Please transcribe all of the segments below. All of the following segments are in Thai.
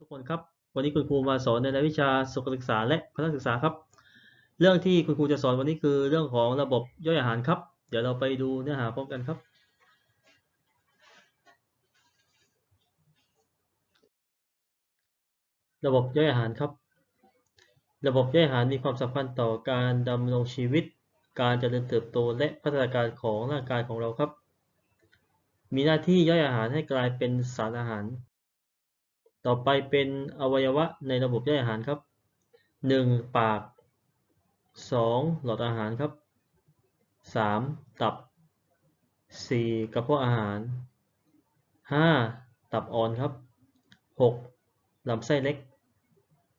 ทุกคนครับ วันนี้คุณครูมาสอนในรายวิชาสุขศึกษาและพละศึกษาครับ เรื่องที่คุณครูจะสอนวันนี้คือเรื่องของระบบย่อยอาหารครับ เดี๋ยวเราไปดูเนื้อหาพร้อมกันครับ ระบบย่อยอาหารครับ ระบบย่อยอาหารมีความสำคัญต่อการดำรงชีวิต การเจริญเติบโตและพัฒนาการของร่างกายของเราครับ มีหน้าที่ย่อยอาหารให้กลายเป็นสารอาหาร ต่อไปเป็นอวัยวะในระบบย่อยอาหารครับ 1. ปาก 2. หลอดอาหารครับ 3. ตับ 4. กระเพาะอาหาร 5. ตับอ่อนครับ 6. ลำไส้เล็ก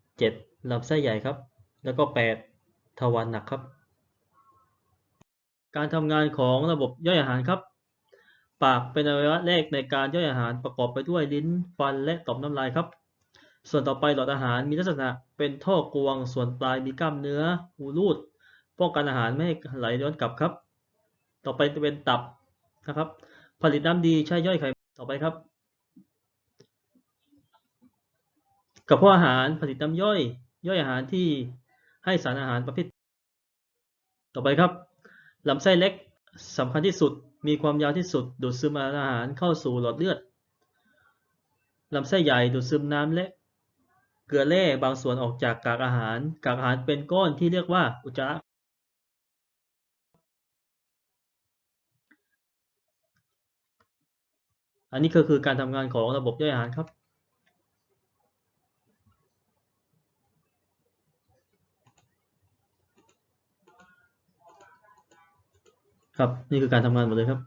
7. ลำไส้ใหญ่ครับ แล้วก็ 8. ทวารหนักครับ การทำงานของระบบย่อยอาหารครับ ปากเป็นอวัยวะแรกในการย่อยอาหารประกอบไปด้วยลิ้นฟันและต่อมน้ำลายครับ ส่วนต่อไปหลอดอาหารมีลักษณะเป็นท่อกรวง ส่วนปลายมีกล้ามเนื้อหูรูดป้องกันอาหารไม่ให้ไหลย้อนกลับครับ ต่อไปจะเป็นตับนะครับ ผลิตน้ำดีใช้ย่อยไขมันต่อไปครับกระเพาะอาหารผลิตน้ำย่อยย่อยอาหารที่ให้สารอาหารประเภท ต่อไปครับลำไส้เล็กสำคัญที่สุด มีความยาวที่สุด ดูดซึมอาหารเข้าสู่หลอดเลือดลำไส้ใหญ่ดูดซึมน้ำและเกลือแร่บางส่วนออกจากกากอาหาร กากอาหารเป็นก้อนที่เรียกว่าอุจจาระอันนี้ก็คือการทำงานของระบบย่อยอาหารครับ ครับ นี่คือการทำงานหมดเลยครับ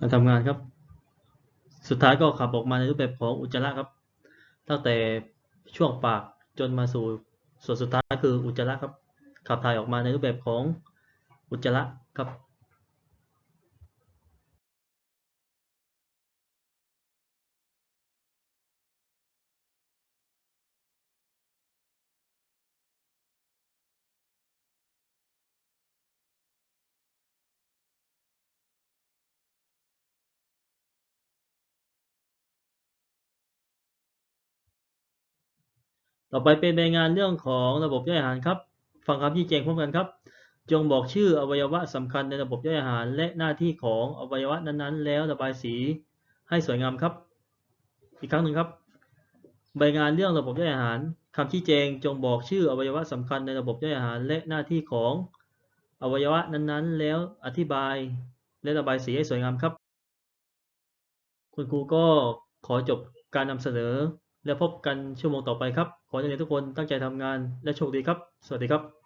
การทำงานครับ สุดท้ายก็ขับออกมาในรูปแบบของอุจจาระครับ ตั้งแต่ช่วงปากจนมาสู่ส่วนสุดท้ายคืออุจจาระครับ ขับถ่ายออกมาในรูปแบบของอุจจาระครับ ต่อไปเป็นรายงานเรื่องของระบบย่อยอาหารครับ ฟังคำชี้แจงพร้อมกันครับ จงบอกชื่ออวัยวะสำคัญในระบบย่อยอาหาร และหน้าที่ของอวัยวะนั้นๆ แล้วระบายสีให้สวยงามครับ อีกครั้งหนึ่งครับ รายงานเรื่องระบบย่อยอาหารคำชี้แจง จงบอกชื่ออวัยวะสำคัญในระบบย่อยอาหาร และหน้าที่ของอวัยวะนั้นๆ แล้วอธิบายและระบายสีให้สวยงามครับ คุณครูก็ขอจบการนำเสนอ แล้วพบกันชั่วโมงต่อไปครับ ขอให้นักเรียนทุกคนตั้งใจทำงานและโชคดีครับ สวัสดีครับ